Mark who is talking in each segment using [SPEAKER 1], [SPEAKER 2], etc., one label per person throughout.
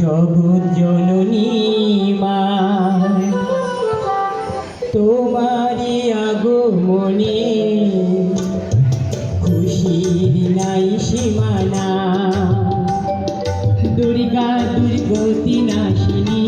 [SPEAKER 1] জগৎ জননী মা তোমারি আগমনে খুশির নাই সীমানা। দুর্গা দুর্গতি নাশিনী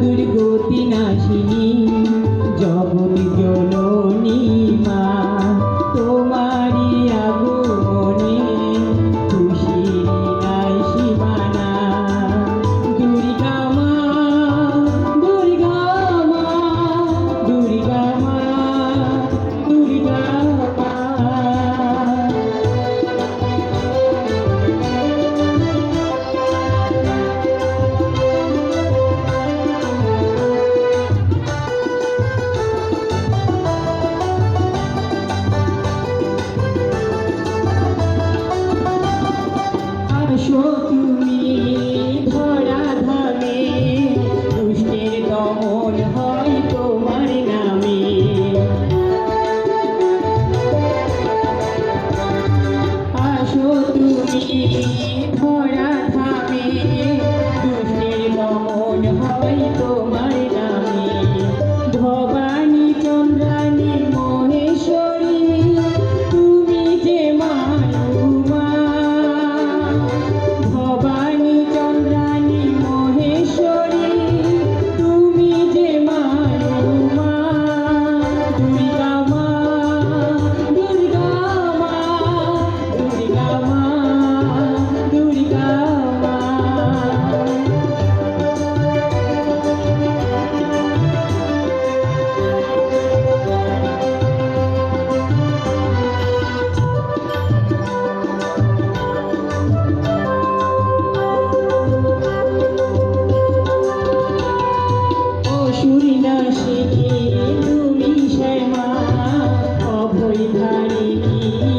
[SPEAKER 1] দুর্গতি নাশী। আসল নশে তুমি শ্যামা অভয় ধারে কি